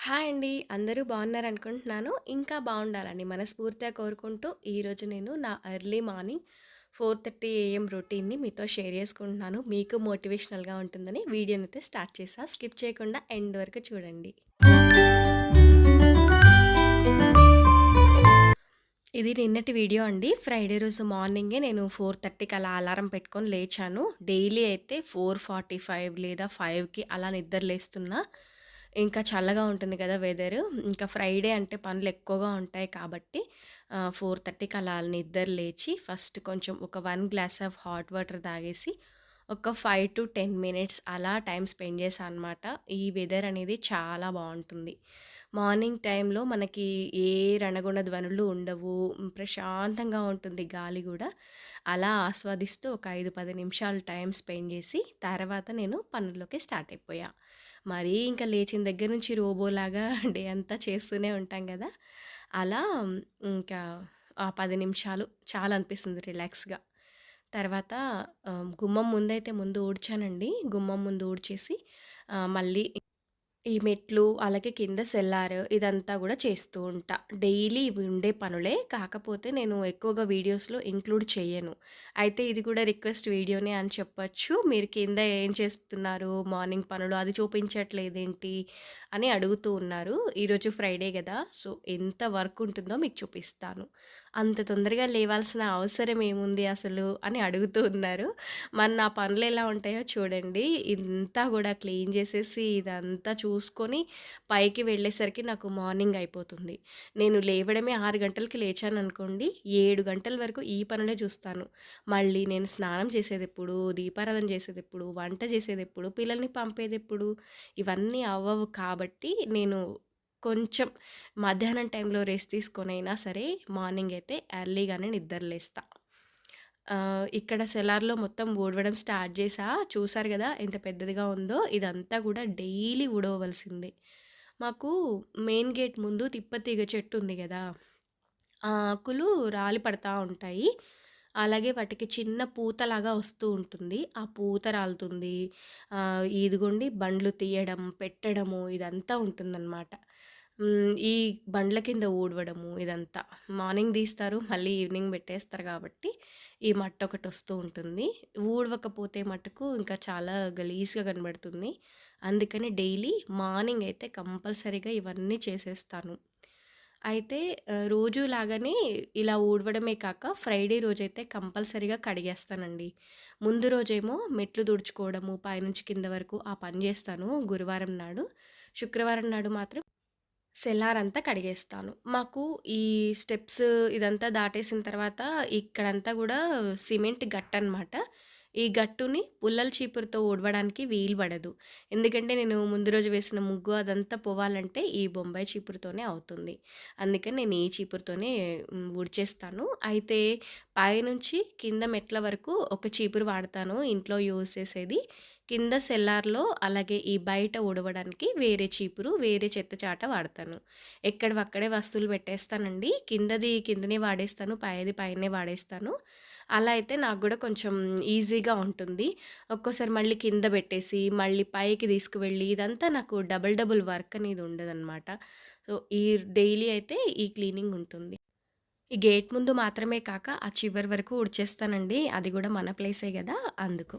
Hi అండి. అందరూ బాగున్నారనుకుంటున్నాను. ఇంకా బావుండాలని మనస్ఫూర్తిగా కోరుకుంటూ, ఈరోజు నేను నా ఎర్లీ మార్నింగ్ 4:30 ఏఎం రొటీన్‌ని మీతో షేర్ చేసుకుంటున్నాను. మీకు మోటివేషనల్‌గా ఉంటుందని వీడియోని అయితే స్టార్ట్ చేసా స్కిప్ చేయకుండా ఎండ్ వరకు చూడండి. ఇది నిన్నటి వీడియో అండి. ఫ్రైడే రోజు మార్నింగే నేను 4:30కి అలా అలారం పెట్టుకొని లేచాను. డైలీ అయితే 4:45 లేదా ఫైవ్కి అలా నిద్ర లేస్తున్నా. ఇంకా చల్లగా ఉంటుంది కదా వెదరు. ఇంకా ఫ్రైడే అంటే పనులు ఎక్కువగా ఉంటాయి కాబట్టి ఫోర్ థర్టీకి అలా నిద్ర లేచి ఫస్ట్ కొంచెం ఒక one glass of hot water తాగేసి ఒక 5-10 మినిట్స్ అలా టైం స్పెండ్ చేశా అనమాట. ఈ వెదర్ అనేది చాలా బాగుంటుంది మార్నింగ్ టైంలో మనకి ఏ రణగుణ ధ్వనులు ఉండవు. ప్రశాంతంగా ఉంటుంది గాలి కూడా అలా ఆస్వాదిస్తూ ఒక 5, 10 నిమిషాలు టైం స్పెండ్ చేసి తర్వాత నేను పనుల్లోకి స్టార్ట్ అయిపోయా. మరీ ఇంకా లేచిన దగ్గర నుంచి రోబోలాగా డే అంతా చేస్తూనే ఉంటాం కదా అలా ఇంకా ఆ పది నిమిషాలు చాలా అనిపిస్తుంది రిలాక్స్‌గా. తర్వాత గుమ్మం ముందైతే ముందు ఊడ్చానండి. గుమ్మం ముందు ఊడ్చేసి మళ్ళీ ఈ మెట్లు, అలాగే కింద సెల్లార్ ఇదంతా కూడా చేస్తూ ఉంటా. డైలీ ఇవి ఉండే పనులే. కాకపోతే నేను ఎక్కువగా వీడియోస్‌లో ఇంక్లూడ్ చేయను అయితే ఇది కూడా రిక్వెస్ట్ వీడియోనే అని చెప్పొచ్చు. మీరు కింద ఏం చేస్తున్నారు? మార్నింగ్ పనులు అది చూపించట్లేదేంటి? అని అడుగుతూ ఉన్నారు. ఈరోజు ఫ్రైడే కదా సో, ఎంత వర్క్ ఉంటుందో మీకు చూపిస్తాను. అంత తొందరగా లేవాల్సిన అవసరం ఏముంది అసలు? అని అడుగుతూ ఉన్నారు. మరి నా పనులు ఎలా ఉంటాయో చూడండి. ఇంతా కూడా క్లీన్ చేసేసి ఇదంతా చూసుకొని పైకి వెళ్ళేసరికి నాకు మార్నింగ్ అయిపోతుంది. నేను లేవడమే ఆరు గంటలకి లేచాను అనుకోండి ఏడు గంటల వరకు ఈ పనులే చూస్తాను. మళ్ళీ నేను స్నానం చేసేది ఎప్పుడు దీపారాధన చేసేదెప్పుడు? వంట చేసేది ఎప్పుడు పిల్లల్ని పంపేది ఎప్పుడు ఇవన్నీ అవ్వవు కాబట్టి నేను కొంచెం మధ్యాహ్నం టైంలో రెస్ట్ తీసుకొనైనా సరే మార్నింగ్ అయితే ఎర్లీగానే నిద్ర లేస్తా. ఇక్కడ సెలార్‌లో మొత్తం ఊడవడం స్టార్ట్ చేసా చూసారు కదా ఎంత పెద్దదిగా ఉందో. ఇదంతా కూడా డైలీ ఊడవలసిందే మాకు మెయిన్ గేట్ ముందు తిప్పతీగ చెట్టు ఉంది కదా ఆ ఆకులు రాలి పడతా ఉంటాయి. అలాగే వాటికి చిన్న పూతలాగా వస్తూ ఉంటుంది. ఆ పూత రాలుతుంది. ఇదిగోండి బండ్లు తీయడం, పెట్టడము ఇదంతా ఉంటుందనమాట. ఈ బండ్ల కింద ఊడవడము ఇదంతా. మార్నింగ్ తీస్తారు. మళ్ళీ ఈవినింగ్ పెట్టేస్తారు కాబట్టి ఈ మట్ట ఒకటి వస్తూ ఉంటుంది. ఊడవకపోతే మట్టుకు ఇంకా చాలా గలీజ్‌గా కనబడుతుంది. అందుకని డైలీ మార్నింగ్ అయితే కంపల్సరీగా ఇవన్నీ చేసేస్తాను. అయితే రోజు లాగానే ఇలా ఊడవడమే కాక ఫ్రైడే రోజైతే కంపల్సరీగా కడిగేస్తానండి. ముందు రోజేమో మెట్లు తుడుచుకోవడము పైనుంచి కింద వరకు ఆ పని చేస్తాను గురువారం నాడు. శుక్రవారం నాడు మాత్రం సెల్లార్ అంతా కడిగేస్తాను. మాకు ఈ స్టెప్స్ ఇదంతా దాటేసిన తర్వాత ఇక్కడంతా కూడా సిమెంట్ గట్టనమాట. ఈ గట్టుని పుల్లల చీపురుతో ఊడవడానికి వీలు పడదు. ఎందుకంటే నేను ముందు రోజు వేసిన ముగ్గు అదంతా పోవాలంటే ఈ బొంబాయి చీపురుతోనే అవుతుంది. అందుకని నేను ఈ చీపురుతోనే ఊడ్చేస్తాను. అయితే పైనుంచి కింద మెట్ల వరకు ఒక చీపురు వాడతాను ఇంట్లో యూజ్ చేసేది. కింద సెల్లార్‌లో అలాగే ఈ బయట ఉడవడానికి వేరే చీపురు, వేరే చెత్త చాట వాడతాను. ఎక్కడవక్కడే వస్తువులు పెట్టేస్తానండి. కిందది కిందనే వాడేస్తాను. పైది పైనే వాడేస్తాను. అలా అయితే నాకు కూడా కొంచెం ఈజీగా ఉంటుంది. ఒక్కోసారి మళ్ళీ కింద పెట్టేసి, మళ్ళీ పైకి తీసుకువెళ్ళి ఇదంతా నాకు డబుల్ డబుల్ వర్క్ అనేది ఉండదనమాట. సో, ఈ డైలీ అయితే ఈ క్లీనింగ్ ఉంటుంది. ఈ గేట్ ముందు మాత్రమే కాక ఆ చివరి వరకు ఉడిచేస్తానండి అది కూడా మన ప్లేసే కదా అందుకు.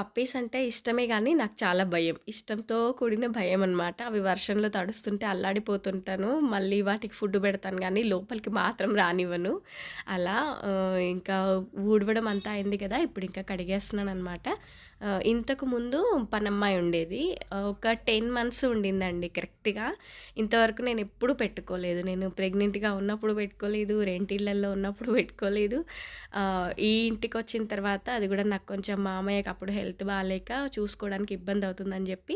పప్పీస్ అంటే ఇష్టమే కానీ నాకు చాలా భయం. ఇష్టంతో కూడిన భయం అనమాట అవి వర్షంలో తడుస్తుంటే అల్లాడిపోతుంటాను. మళ్ళీ వాటికి ఫుడ్ పెడతాను కానీ లోపలికి మాత్రం రానివ్వను. అలా ఇంకా ఊడవడం అంతా అయింది కదా! ఇప్పుడు ఇంకా కడిగేస్తున్నాను అనమాట ఇంతకు ముందు పనమ్మాయి ఉండేది. ఒక 10 మంత్స్ ఉండిందండి కరెక్ట్‌గా. ఇంతవరకు నేను ఎప్పుడు పెట్టుకోలేదు. నేను ప్రెగ్నెంట్‌గా ఉన్నప్పుడు పెట్టుకోలేదు, రెంటిళ్ళల్లో ఉన్నప్పుడు పెట్టుకోలేదు. ఈ ఇంటికి వచ్చిన తర్వాత అది కూడా నాకు కొంచెం మామయ్యకి అప్పుడు హెల్త్ బాగాలేక చూసుకోవడానికి ఇబ్బందవుతుందని చెప్పి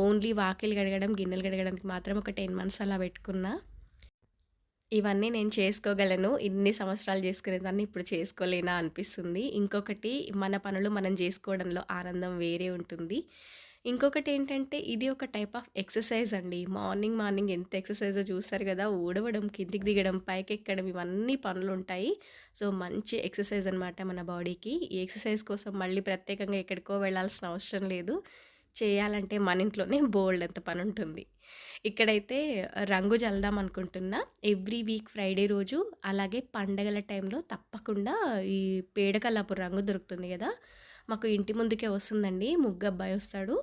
ఓన్లీ వాకిలి గడగడం గిన్నెలు గడగడానికి మాత్రం ఒక 10 మంత్స్ అలా పెట్టుకున్నా. ఇవన్నీ నేను చేసుకోగలను. ఇన్ని సంవత్సరాలు చేసుకునేదాన్ని ఇప్పుడు చేసుకోలేనా అనిపిస్తుంది. ఇంకొకటి మన పనులు మనం చేసుకోవడంలో ఆనందం వేరే ఉంటుంది. ఇంకొకటి ఏంటంటే ఇది ఒక టైప్ ఆఫ్ ఎక్సర్సైజ్ అండి. మార్నింగ్, మార్నింగ్ ఎంత ఎక్సర్సైజో చూస్తారు కదా ఊడవడం, కిందికి దిగడం, పైకి ఎక్కడం ఇవన్నీ పనులు ఉంటాయి సో, మంచి ఎక్సర్సైజ్ అనమాట మన బాడీకి. ఈ ఎక్సర్సైజ్ కోసం మళ్ళీ ప్రత్యేకంగా ఎక్కడికో వెళ్ళాల్సిన అవసరం లేదు. చేయాలంటే మన ఇంట్లోనే బోల్డంత పని ఉంటుంది ఇక్కడైతే రంగు జల్దాం అనుకుంటున్నా. ఎవ్రీ వీక్ ఫ్రైడే రోజు అలాగే పండగల టైంలో తప్పకుండా ఈ పేడకల్లాపు రంగు దొరుకుతుంది కదా మాకు ఇంటి ముందుకే వస్తుందండి. ముగ్గు అబ్బాయి వస్తాడు.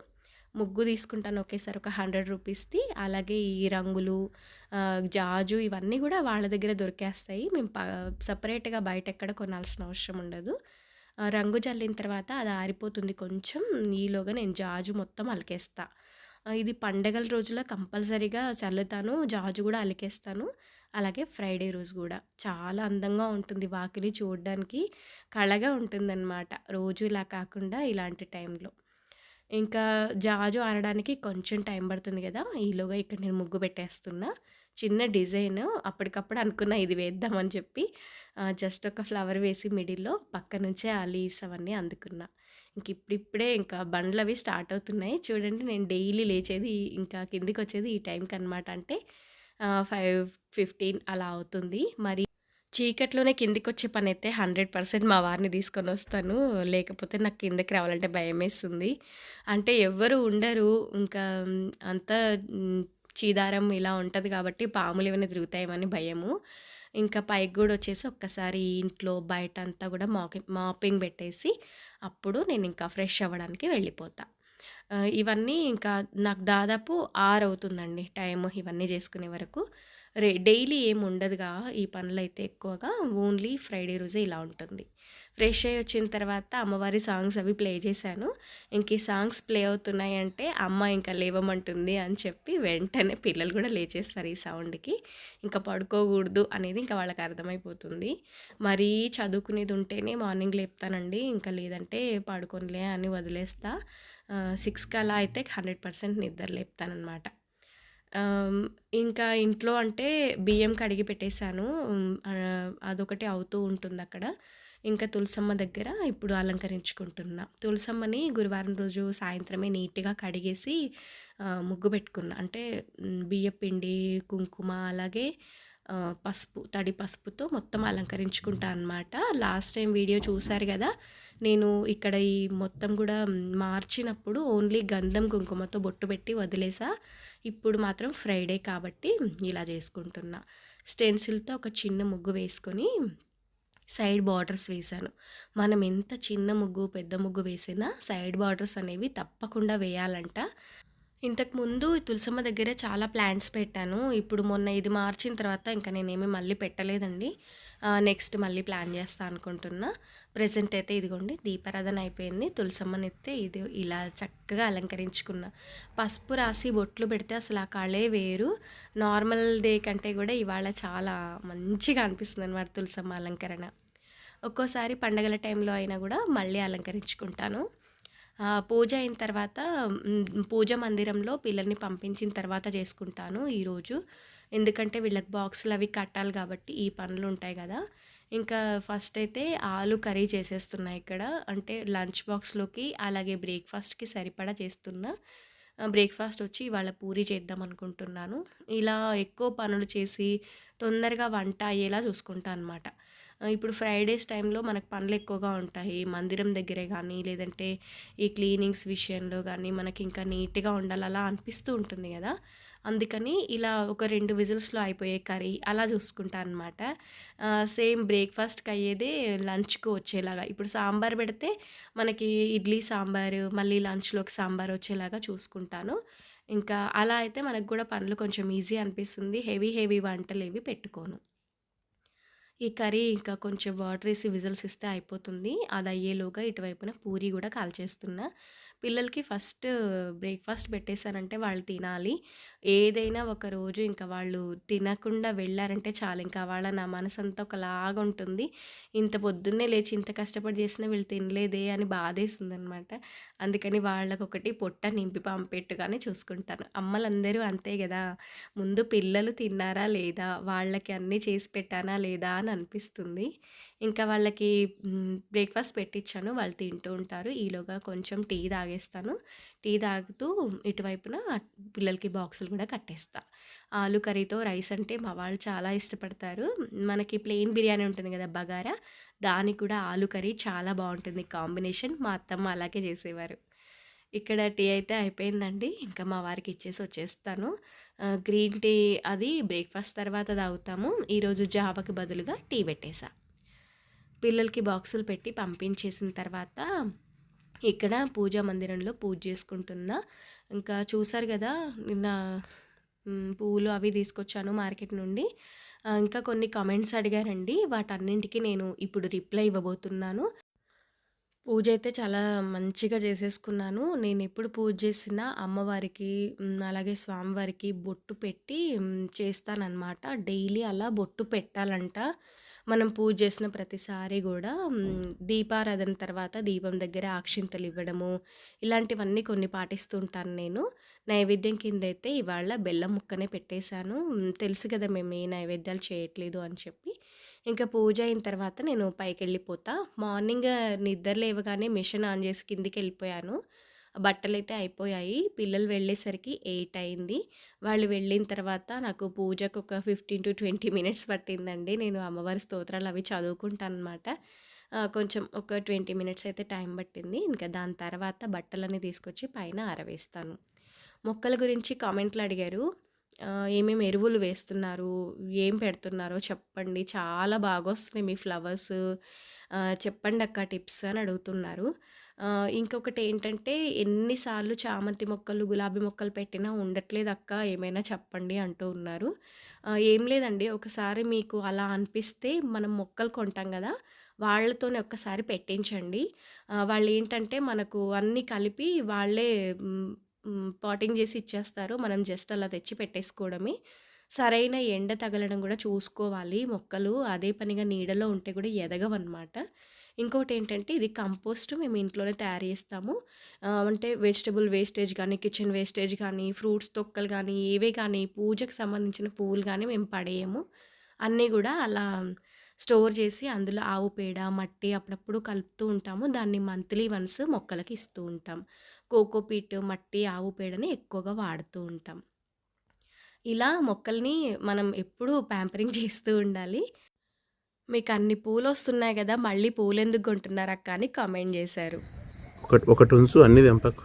ముగ్గు తీసుకుంటాను ఒకేసారి ఒక హండ్రెడ్ రూపీస్‌ది. అలాగే ఈ రంగులు జాజు ఇవన్నీ కూడా వాళ్ళ దగ్గర దొరికేస్తాయి. మేము ప బయట ఎక్కడ కొనాల్సిన అవసరం ఉండదు. రంగు చల్లిన తర్వాత అది ఆరిపోతుంది కొంచెం. ఈలోగా నేను జాజు మొత్తం అలికేస్తా. ఇది పండగల రోజుల కంపల్సరీగా చల్లుతాను. జాజు కూడా అలికేస్తాను. అలాగే ఫ్రైడే రోజు కూడా చాలా అందంగా ఉంటుంది వాకిలి చూడడానికి కళగా ఉంటుందన్నమాట రోజు ఇలా కాకుండా ఇలాంటి టైంలో. ఇంకా జాజు ఆరడానికి కొంచెం టైం పడుతుంది కదా ఈలోగా ఇక్కడ నేను ముగ్గు పెట్టేస్తున్నా. చిన్న డిజైన్ అప్పటికప్పుడు అనుకున్నా ఇది వేద్దామని చెప్పి జస్ట్ ఒక ఫ్లవర్ వేసి మిడిల్‌లో పక్క నుంచే ఆ లీవ్స్ అవన్నీ అందుకున్నా. ఇంక ఇప్పుడిప్పుడే ఇంకా బండ్లు అవి స్టార్ట్ అవుతున్నాయి. చూడండి నేను డైలీ లేచేది ఇంకా కిందికి వచ్చేది ఈ టైంకి అనమాట అంటే ఫైవ్ ఫిఫ్టీన్ అలా అవుతుంది. మరి చీకట్లోనే కిందకి వచ్చే పని అయితే హండ్రెడ్ పర్సెంట్ మా వారిని తీసుకొని వస్తాను లేకపోతే నాకు కిందకి రావాలంటే భయమేస్తుంది. అంటే ఎవ్వరు ఉండరు. ఇంకా అంతా చీదారం ఇలా ఉంటుంది కాబట్టి పాములు ఏమైనా తిరుగుతాయేమని భయము. ఇంకా పైకి కూడా వచ్చేసి ఒక్కసారి ఇంట్లో బయటంతా కూడా మాకి మాపింగ్ పెట్టేసి అప్పుడు నేను ఇంకా ఫ్రెష్ అవ్వడానికి వెళ్ళిపోతాను ఇవన్నీ ఇంకా నాకు దాదాపు ఆరు అవుతుందండి టైము ఇవన్నీ చేసుకునే వరకు. రే డైలీ ఏమి ఉండదుగా ఈ పనులైతే ఎక్కువగా. ఓన్లీ ఫ్రైడే రోజే ఇలా ఉంటుంది. ఫ్రెష్ అయ్యి వచ్చిన తర్వాత అమ్మవారి సాంగ్స్ అవి ప్లే చేశాను. ఇంక ఈ సాంగ్స్ ప్లే అవుతున్నాయంటే అమ్మ ఇంకా లేవమంటుంది అని చెప్పి వెంటనే పిల్లలు కూడా లేచేస్తారు ఈ సౌండ్‌కి. ఇంకా పడుకోకూడదు అనేది ఇంకా వాళ్ళకి అర్థమైపోతుంది. మరీ చదువుకునేది ఉంటేనే మార్నింగ్ లేపుతానండి. ఇంకా లేదంటే పడుకోనిలే అని వదిలేస్తా. సిక్స్కి అలా అయితే 100% నిద్ర లేపుతానమాట ఇంకా ఇంట్లో అంటే బియ్యం కడిగి పెట్టేశాను అదొకటి అవుతూ ఉంటుంది అక్కడ ఇంకా తులసమ్మ దగ్గర ఇప్పుడు అలంకరించుకుంటున్నా. తులసమ్మని గురువారం రోజు సాయంత్రమే నీట్‌గా కడిగేసి ముగ్గు పెట్టుకున్నా. అంటే బియ్యపిండి, కుంకుమ అలాగే పసుపు, తడి పసుపుతో మొత్తం అలంకరించుకుంటా అనమాట. లాస్ట్ టైం వీడియో చూసారు కదా నేను ఇక్కడ ఈ మొత్తం కూడా మార్చినప్పుడు ఓన్లీ గంధం, కుంకుమతో బొట్టు పెట్టి వదిలేసా. ఇప్పుడు మాత్రం ఫ్రైడే కాబట్టి ఇలా చేసుకుంటున్నా. స్టెన్సిల్‌తో ఒక చిన్న ముగ్గు వేసుకొని సైడ్ బార్డర్స్ వేశాను. మనం ఎంత చిన్న ముగ్గు, పెద్ద ముగ్గు వేసినా సైడ్ బార్డర్స్ అనేవి తప్పకుండా వేయాలంట. ఇంతకుముందు తులసమ్మ దగ్గర చాలా ప్లాంట్స్ పెట్టాను. ఇప్పుడు మొన్న ఇది మార్చిన తర్వాత ఇంకా నేనేమి మళ్ళీ పెట్టలేదండి. నెక్స్ట్ మళ్ళీ ప్లాన్ చేస్తా అనుకుంటున్నా. ప్రజెంట్ అయితే ఇదిగోండి దీపారాధన అయిపోయింది. తులసమ్మని తులసమ్మనైతే ఇది ఇలా చక్కగా అలంకరించుకున్నా. పసుపు రాసి బొట్లు పెడితే అసలు ఆ కళే వేరు. నార్మల్ డే కంటే కూడా ఇవాళ చాలా మంచిగా అనిపిస్తుంది అనమాట తులసమ్మ అలంకరణ. ఒక్కోసారి పండగల టైంలో అయినా కూడా మళ్ళీ అలంకరించుకుంటాను. పూజ అయిన తర్వాత పూజ మందిరంలో పిల్లల్ని పంపించిన తర్వాత చేసుకుంటాను ఈరోజు. ఎందుకంటే వీళ్ళకి అవి కట్టాలి కాబట్టి ఈ పనులు ఉంటాయి కదా ఇంకా ఫస్ట్ అయితే ఆలు కర్రీ చేసేస్తున్నా ఇక్కడ. అంటే లంచ్ బాక్స్‌లోకి అలాగే బ్రేక్‌ఫాస్ట్‌కి సరిపడా చేస్తున్నా. బ్రేక్‌ఫాస్ట్ వచ్చి ఇవాళ పూరి చేద్దాం అనుకుంటున్నాను. ఇలా ఎక్కువ పనులు చేసి తొందరగా వంట అయ్యేలా చూసుకుంటా అనమాట. ఇప్పుడు ఫ్రైడేస్ టైంలో మనకు పనులు ఎక్కువగా ఉంటాయి. మందిరం దగ్గరే కానీ లేదంటే ఈ క్లీనింగ్స్ విషయంలో కానీ మనకి ఇంకా నీట్‌గా ఉండాలి అలా అనిపిస్తూ ఉంటుంది కదా అందుకని ఇలా ఒక రెండు విజిల్స్‌లో అయిపోయే కర్రీ అలా చూసుకుంటా అనమాట. సేమ్ బ్రేక్‌ఫాస్ట్‌కి అయ్యేదే లంచ్కు వచ్చేలాగా. ఇప్పుడు సాంబార్ పెడితే మనకి ఇడ్లీ సాంబారు, మళ్ళీ లంచ్‌లోకి సాంబార్ వచ్చేలాగా చూసుకుంటాను. ఇంకా అలా అయితే మనకు కూడా పనులు కొంచెం ఈజీ అనిపిస్తుంది. హెవీ, హెవీ వంటలు ఏవి పెట్టుకోను. ఈ కర్రీ ఇంకా కొంచెం వాటర్ వేసి విజిల్స్ ఇస్తే అయిపోతుంది. అది అయ్యేలోగా ఇటువైపున పూరి కూడా కాల్చేస్తున్నా. పిల్లలకి ఫస్ట్ బ్రేక్‌ఫాస్ట్ పెట్టేశానంటే వాళ్ళు తినాలి. ఏదైనా ఒక రోజు ఇంకా వాళ్ళు తినకుండా వెళ్ళారంటే చాలు. ఇంకా వాళ్ళ నా మనసు అంతా ఒకలాగా ఉంటుంది. ఇంత పొద్దున్నే లేచి ఇంత కష్టపడి చేసినా వీళ్ళు తినలేదే అని బాధేస్తుంది అనమాట అందుకని వాళ్ళకొకటి పొట్ట నింపి పంపేట్టుగానే చూసుకుంటాను. అమ్మలందరూ అంతే కదా ముందు పిల్లలు తిన్నారా లేదా? వాళ్ళకి అన్నీ చేసి పెట్టానా లేదా? అని అనిపిస్తుంది. ఇంకా వాళ్ళకి బ్రేక్‌ఫాస్ట్ పెట్టిచ్చాను. వాళ్ళు తింటూ ఉంటారు. ఈలోగా కొంచెం టీ తాగేస్తాను. టీ తాగుతూ ఇటువైపున పిల్లలకి బాక్సులు కూడా కట్టేస్తా. ఆలు కర్రీతో రైస్ అంటే మా వాళ్ళు చాలా ఇష్టపడతారు. మనకి ప్లెయిన్ బిర్యానీ ఉంటుంది కదా బగారా దానికి కూడా ఆలు కర్రీ చాలా బాగుంటుంది కాంబినేషన్. మా అత్తమ్మ అలాగే చేసేవారు. ఇక్కడ టీ అయితే అయిపోయిందండి. ఇంకా మా వారికి ఇచ్చేసి వచ్చేస్తాను. గ్రీన్ టీ అది బ్రేక్‌ఫాస్ట్ తర్వాత తాగుతాము. ఈరోజు జావకి బదులుగా టీ పెట్టేసా. పిల్లలకి బాక్సులు పెట్టి పంపించేసిన తర్వాత ఇక్కడ పూజా మందిరంలో పూజ చేసుకుంటున్నా. ఇంకా చూసారు కదా నిన్న పువ్వులు అవి తీసుకొచ్చాను మార్కెట్ నుండి. ఇంకా కొన్ని కామెంట్స్ అడిగారండి. వాటన్నింటికి నేను ఇప్పుడు రిప్లై ఇవ్వబోతున్నాను. పూజ అయితే చాలా మంచిగా చేసేసుకున్నాను. నేనెప్పుడు పూజ చేసినా అమ్మవారికి అలాగే స్వామివారికి బొట్టు పెట్టి చేస్తానన్నమాట డైలీ అలా బొట్టు పెట్టాలంట. మనం పూజ చేసిన ప్రతిసారి కూడా దీపారాధన తర్వాత దీపం దగ్గర ఆక్షింతలు ఇవ్వడము ఇలాంటివన్నీ కొన్ని పాటిస్తూ ఉంటాను నేను. నైవేద్యం కింద అయితే ఇవాళ బెల్లం ముక్కనే పెట్టేశాను. తెలుసు కదా! మేము ఏ నైవేద్యాలు చేయట్లేదు అని చెప్పి. ఇంకా పూజ అయిన తర్వాత నేను పైకి వెళ్ళిపోతా మార్నింగ్ నిద్ర లేవగానే మిషన్ ఆన్ చేసి కిందికి వెళ్ళిపోయాను బట్టలు బట్టలైతే అయిపోయాయి. పిల్లలు వెళ్ళేసరికి ఎయిట్ అయింది. వాళ్ళు వెళ్ళిన తర్వాత నాకు పూజకు ఒక 15-20 మినిట్స్ పట్టిందండి. నేను అమ్మవారి స్తోత్రాలు అవి చదువుకుంటాను అనమాట కొంచెం ఒక 20 మినిట్స్ అయితే టైం పట్టింది. ఇంకా దాని తర్వాత బట్టలన్నీ తీసుకొచ్చి పైన ఆరవేస్తాను. మొక్కల గురించి కామెంట్లు అడిగారు. ఏమేమి ఎరువులు వేస్తున్నారు? ఏం పెడుతున్నారో చెప్పండి. చాలా బాగా వస్తున్నాయి మీ ఫ్లవర్స్. చెప్పండి అక్క టిప్స్ అని అడుగుతున్నారు. ఇంకొకటి ఏంటంటే ఎన్నిసార్లు చామంతి మొక్కలు, గులాబీ మొక్కలు పెట్టినా ఉండట్లేదక్క ఏమైనా చెప్పండి అంటూ ఉన్నారు. ఏం లేదండి ఒకసారి మీకు అలా అనిపిస్తే మనం మొక్కలు కొంటాం కదా వాళ్ళతోనే ఒక్కసారి పెట్టించండి. వాళ్ళు ఏంటంటే మనకు అన్నీ కలిపి వాళ్ళే పాటింగ్ చేసి ఇచ్చేస్తారు. మనం జస్ట్ అలా తెచ్చి పెట్టేసుకోవడమే. సరైన ఎండ తగలడం కూడా చూసుకోవాలి. మొక్కలు అదే పనిగా నీడలో ఉంటే కూడా ఎదగవన్నమాట ఇంకోటి ఏంటంటే ఇది కంపోస్ట్ మేము ఇంట్లోనే తయారు చేస్తాము. అంటే వెజిటబుల్ వేస్టేజ్ కానీ కిచెన్ వేస్టేజ్ కానీ ఫ్రూట్స్ తొక్కలు కానీ ఏవే కానీ పూజకు సంబంధించిన పువ్వులు కానీ మేము పడేయము. అన్నీ కూడా అలా స్టోర్ చేసి అందులో ఆవు పేడ, మట్టి అప్పుడప్పుడు కలుపుతూ ఉంటాము. దాన్ని మంత్లీ వన్స్ మొక్కలకి ఇస్తూ ఉంటాం. కోకోపీట్, మట్టి, ఆవు పేడని ఎక్కువగా వాడుతూ ఉంటాం. ఇలా మొక్కల్ని మనం ఎప్పుడూ ప్యాంపరింగ్ చేస్తూ ఉండాలి. మీకన్ని పూలొస్తున్నాయి గదా! మళ్ళీ పూలెందుకు కొంటున్నారక్క అని కామెంట్ జేశారు. ఒకటి ఒకటి ఉంచు అన్నీ తెంపకు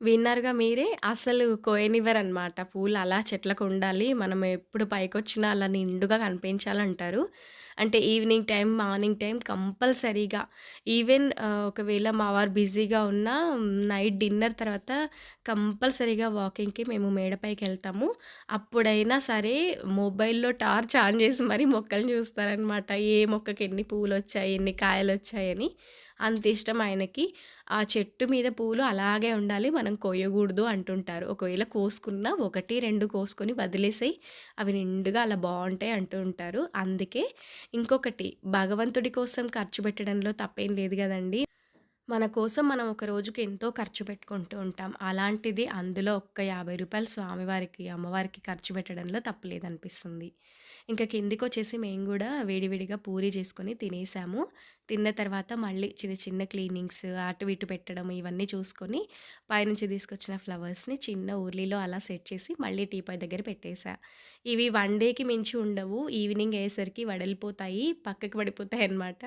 విన్నారుగా మీరే. అసలు కోయనివ్వరనమాట. పూలు అలా చెట్లకుండాలి. మనం ఎప్పుడు పైకొచ్చినా అలా నిండుగా కనిపించాలంటారు. అంటే ఈవినింగ్ టైం, మార్నింగ్ టైం కంపల్సరీగా. ఈవెన్ ఒకవేళ మా వారు బిజీగా ఉన్నా నైట్ డిన్నర్ తర్వాత కంపల్సరీగా వాకింగ్‌కి మేము మేడపైకి వెళ్తాము. అప్పుడైనా సరే మొబైల్‌లో టార్చ్ ఆన్ చేసి మరీ మొక్కల్ని చూస్తారనమాట. ఏ మొక్కకి ఎన్ని పూలొచ్చాయి, ఎన్ని కాయలు వచ్చాయని అంత ఇష్టం ఆయనకి. ఆ చెట్టు మీద పూలు అలాగే ఉండాలి. మనం కోయకూడదు అంటుంటారు. ఒకవేళ కోసుకున్నా 1, 2 కోసుకొని వదిలేసేయి. అవి నిండుగా అలా బాగుంటాయి అంటూ ఉంటారు. అందుకే ఇంకొకటి భగవంతుడి కోసం ఖర్చు పెట్టడంలో తప్పేం లేదు కదండి మన కోసం మనం ఒక రోజుకి ఎంతో ఖర్చు పెట్టుకుంటూ ఉంటాం. అలాంటిది అందులో ఒక్క యాభై రూపాయలు స్వామివారికి, అమ్మవారికి ఖర్చు పెట్టడంలో తప్పలేదనిపిస్తుంది ఇంకా కిందికి వచ్చేసి మేము కూడా వేడివేడిగా పూరి చేసుకొని తినేసాము. తిన్న తర్వాత మళ్ళీ చిన్న చిన్న క్లీనింగ్స్ అటు ఇటు పెట్టడం ఇవన్నీ చూసుకొని పైనుంచి తీసుకొచ్చిన ఫ్లవర్స్‌ని చిన్న ఊర్లీలో అలా సెట్ చేసి మళ్ళీ టీపాయ్ దగ్గర పెట్టేసా. ఇవి వన్ డేకి మించి ఉండవు. ఈవినింగ్ అయ్యేసరికి వడలిపోతాయి. పక్కకి పడిపోతాయన్నమాట.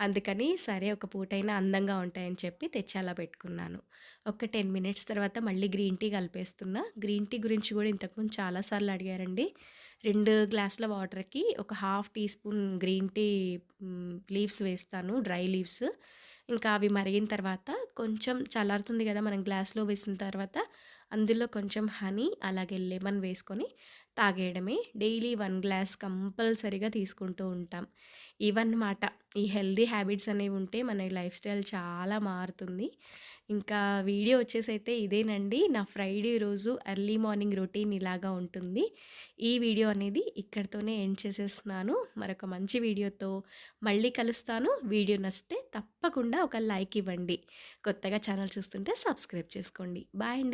అందుకని సరే ఒక పూటైనా అందంగా ఉంటాయని చెప్పి తెచ్చి అలా పెట్టుకున్నాను. ఒక 10 మినిట్స్ తర్వాత మళ్ళీ గ్రీన్ టీ కలిపేస్తున్నా. గ్రీన్ టీ గురించి కూడా ఇంతకుముందు చాలా సార్లు అడిగారండి. రెండు గ్లాసుల వాటర్‌కి ఒక half teaspoon green tea leaves వేస్తాను. Dry leaves. ఇంకా అవి మరిగిన తర్వాత కొంచెం చల్లారుతుంది కదా మనం గ్లాస్‌లో వేసిన తర్వాత అందులో కొంచెం హనీ అలాగే లెమన్ వేసుకొని తాగేయడమే డైలీ వన్ గ్లాస్ కంపల్సరీగా తీసుకుంటూ ఉంటాం ఇవన్నమాట ఈ హెల్దీ హ్యాబిట్స్ అనేవి ఉంటే మన లైఫ్ స్టైల్ చాలా మారుతుంది ఇంకా వీడియో వచ్చేసి అయితే ఇదేనండి. నా ఫ్రైడే రోజు ఎర్లీ మార్నింగ్ రొటీన్ ఇలాగా ఉంటుంది. ఈ వీడియో అనేది ఇక్కడితోనే ఎండ్ చేసేస్తున్నాను. మరొక మంచి వీడియోతో మళ్ళీ కలుస్తాను. వీడియో నచ్చితే తప్పకుండా ఒక లైక్ ఇవ్వండి. కొత్తగా ఛానల్ చూస్తుంటే సబ్స్క్రైబ్ చేసుకోండి. బాయ్ అండి.